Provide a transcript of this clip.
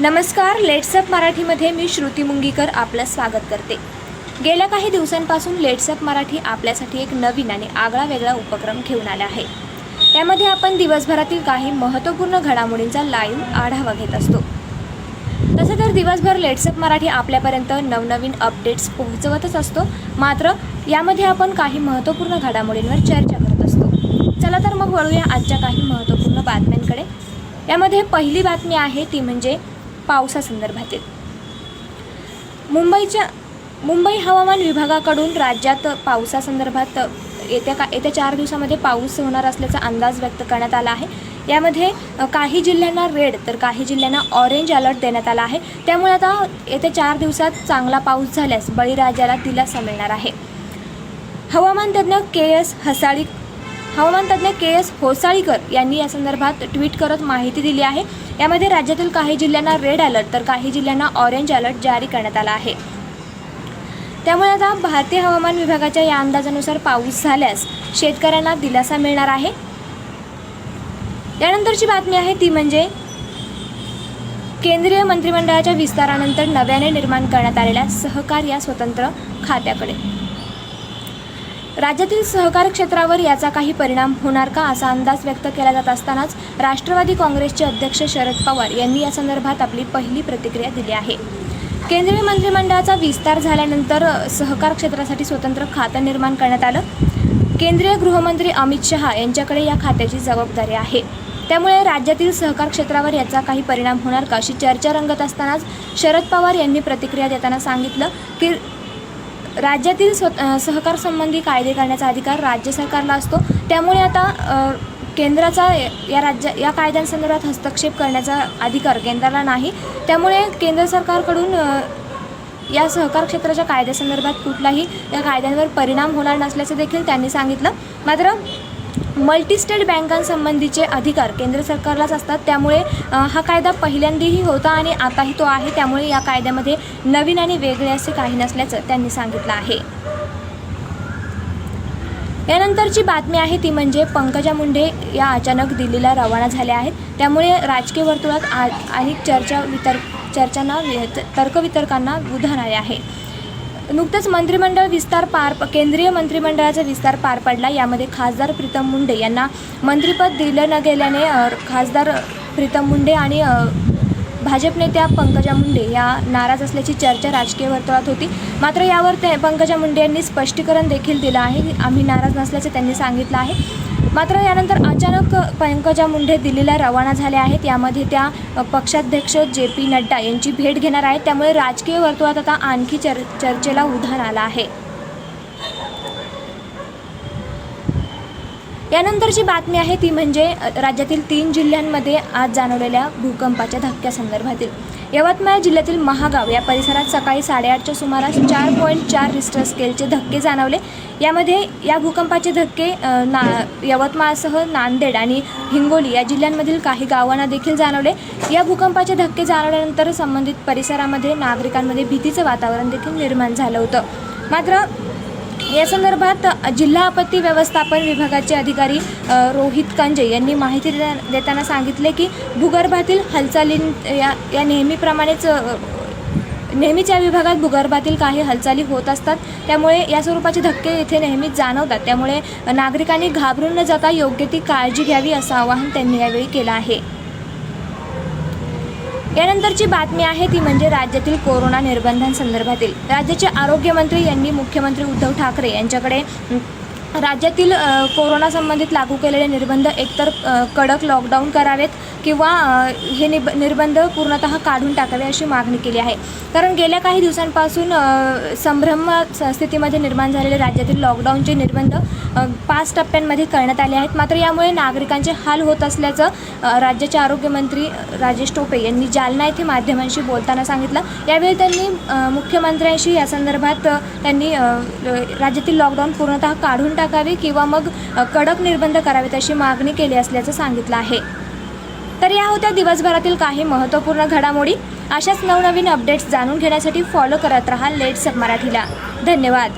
नमस्कार लेट्सअप मराठीमध्ये मी श्रुती मुंगीकर आपलं स्वागत करते. गेल्या काही दिवसांपासून लेट्सअप मराठी आपल्यासाठी एक नवीन आणि आगळा वेगळा उपक्रम घेऊन आला आहे. त्यामध्ये आपण दिवसभरातील काही महत्त्वपूर्ण घडामोडींचा लाईव्ह आढावा घेत असतो. तसं तर दिवसभर लेट्सअप मराठी आपल्यापर्यंत नवनवीन अपडेट्स पोहोचवतच असतो. मात्र यामध्ये आपण काही महत्त्वपूर्ण घडामोडींवर चर्चा करत असतो. चला तर मग वळूया आजच्या काही महत्त्वपूर्ण बातम्यांकडे. यामध्ये पहिली बातमी आहे ती म्हणजे पावसासंदर्भातील. मुंबईच्या मुंबई हवामान विभागाकडून राज्यात पावसासंदर्भात येत्या का येत्या चार दिवसामध्ये पाऊस होणार असल्याचा अंदाज व्यक्त करण्यात आला आहे. यामध्ये काही जिल्ह्यांना रेड तर काही जिल्ह्यांना ऑरेंज अलर्ट देण्यात आला आहे. त्यामुळे आता येत्या चार दिवसात चांगला पाऊस झाल्यास बळीराजाला दिलासा मिळणार आहे. हवामान तज्ज्ञ के एस हसाळी हवामान तज्ज्ञ के एस होसाळीकर यांनी या संदर्भात ट्विट करत माहिती दिली आहे. यामध्ये राज्यातील काही जिल्ह्यांना रेड अलर्ट तर काही जिल्ह्यांना ऑरेंज अलर्ट जारी करण्यात आला आहे. त्यामुळे आता भारतीय हवामान विभागाच्या या अंदाजानुसार पाऊस झाल्यास शेतकऱ्यांना दिलासा मिळणार आहे. यानंतरची बातमी आहे ती म्हणजे केंद्रीय मंत्रिमंडळाच्या विस्तारानंतर नव्याने निर्माण करण्यात आलेल्या सहकार या स्वतंत्र खात्याकडे. राज्यातील सहकार क्षेत्रावर याचा काही परिणाम होणार का असा अंदाज व्यक्त केला जात असतानाच राष्ट्रवादी काँग्रेसचे अध्यक्ष शरद पवार यांनी या संदर्भात आपली पहिली प्रतिक्रिया दिली आहे. केंद्रीय मंत्रिमंडळाचा विस्तार झाल्यानंतर सहकार क्षेत्रासाठी स्वतंत्र खातं निर्माण करण्यात आलं. केंद्रीय गृहमंत्री अमित शहा यांच्याकडे या खात्याची जबाबदारी आहे. त्यामुळे राज्यातील सहकार क्षेत्रावर याचा काही परिणाम होणार का अशी चर्चा रंगत असतानाच शरद पवार यांनी प्रतिक्रिया देताना सांगितलं की राज्यातील स्व सहकार संबंधी कायदे करण्याचा अधिकार राज्य सरकारला असतो. त्यामुळे आता केंद्राचा या राज्य या कायद्यांसंदर्भात हस्तक्षेप करण्याचा अधिकार केंद्राला नाही. त्यामुळे केंद्र सरकारकडून या सहकार क्षेत्राच्या कायद्यासंदर्भात कुठलाही या कायद्यांवर परिणाम होणार नसल्याचं देखील त्यांनी सांगितलं. मात्र मल्टीस्टेट बँकांसंबंधीचे अधिकार केंद्र सरकारलाच असतात. त्यामुळे हा कायदा पहिल्यांदाही होता आणि आताही तो आहे. त्यामुळे या कायद्यामध्ये नवीन आणि वेगळे असे काही नसल्याचं त्यांनी सांगितलं आहे. यानंतरची बातमी आहे ती म्हणजे पंकजा मुंडे या अचानक दिल्लीला रवाना झाल्या आहेत. त्यामुळे राजकीय वर्तुळात आ अनेक चर्चा वितर चर्चांना तर्कवितर्कांना उधाण आले आहे. नुकतंच मंत्रिमंडळ विस्तार पार केंद्रीय मंत्रिमंडळाचा विस्तार पार पडला. यामध्ये खासदार प्रीतम मुंडे यांना मंत्रिपद दिलं न गेल्याने खासदार प्रीतम मुंडे आणि भाजप नेत्या पंकजा मुंडे या नाराज असल्याची चर्चा राजकीय वर्तुळात होती. मात्र यावर ते पंकजा मुंडे यांनी स्पष्टीकरण देखील दिलं आहे. आम्ही नाराज नसल्याचं त्यांनी सांगितलं आहे. मात्र यानंतर अचानक पंकजा मुंडे दिल्लीला रवाना झाल्या आहेत. यामध्ये त्या पक्षाध्यक्ष जे पी नड्डा यांची भेट घेणार आहेत. त्यामुळे राजकीय वर्तुळात आता आणखी चर चर्चेला उधाण आलं आहे. यानंतरची बातमी आहे ती म्हणजे राज्यातील तीन जिल्ह्यांमध्ये आज जाणवलेल्या भूकंपाच्या धक्क्यासंदर्भातील यवतमाळ जिल्ह्यातील महागाव या परिसरात सकाळी साडेआठच्या सुमारास चार पॉईंट चार रिस्टर स्केलचे धक्के जाणवले. यामध्ये या भूकंपाचे धक्के ना यवतमाळसह नांदेड आणि हिंगोली या जिल्ह्यांमधील काही गावांना देखील जाणवले. या भूकंपाचे धक्के जाणवल्यानंतर संबंधित परिसरामध्ये नागरिकांमध्ये भीतीचं वातावरण देखील निर्माण झालं होतं. मात्र या संदर्भात जिल्हा आपत्ती व्यवस्थापन विभागाचे अधिकारी रोहित कंजे यांनी माहिती देताना सांगितले की भूगर्भातील हालचालीं या या नेहमीप्रमाणेच नेहमीच्या नेहमीच या विभागात भूगर्भातील काही हालचाली होत असतात. त्यामुळे या स्वरूपाचे धक्के इथे नेहमीच जाणवतात. त्यामुळे नागरिकांनी घाबरून न जाता योग्य ती काळजी घ्यावी असं आवाहन त्यांनी यावेळी केलं आहे. यानंतरची बातमी आहे ती म्हणजे राज्यातील कोरोना निर्बंधांसंदर्भातील राज्याचे आरोग्यमंत्री यांनी मुख्यमंत्री उद्धव ठाकरे यांच्याकडे राज्यातील कोरोनासंबंधित कोरोना संबंधित लागू केलेले निर्बंध एकतर कडक लॉकडाऊन करावेत किंवा हे निब निर्बंध पूर्णतः काढून टाकावे अशी मागणी केली आहे. कारण गेल्या काही दिवसांपासून संभ्रम स्थितीमध्ये निर्माण झालेले राज्यातील लॉकडाऊनचे निर्बंध पाच टप्प्यांमध्ये करण्यात आले आहेत. मात्र यामुळे नागरिकांचे हाल होत असल्याचं राज्याचे आरोग्यमंत्री राजेश टोपे यांनी जालना येथे माध्यमांशी बोलताना सांगितलं. यावेळी त्यांनी मुख्यमंत्र्यांशी या संदर्भात त्यांनी राज्यातील लॉकडाऊन पूर्णतः काढून टाकावे किंवा मग कडक निर्बंध करावेत अशी मागणी केली असल्याचं सांगितलं आहे. तर या होत्या दिवसभरातील काही महत्त्वपूर्ण घडामोडी. अशाच नवनवीन अपडेट्स जाणून घेण्यासाठी फॉलो करत राहा लेट्स मराठीला. धन्यवाद.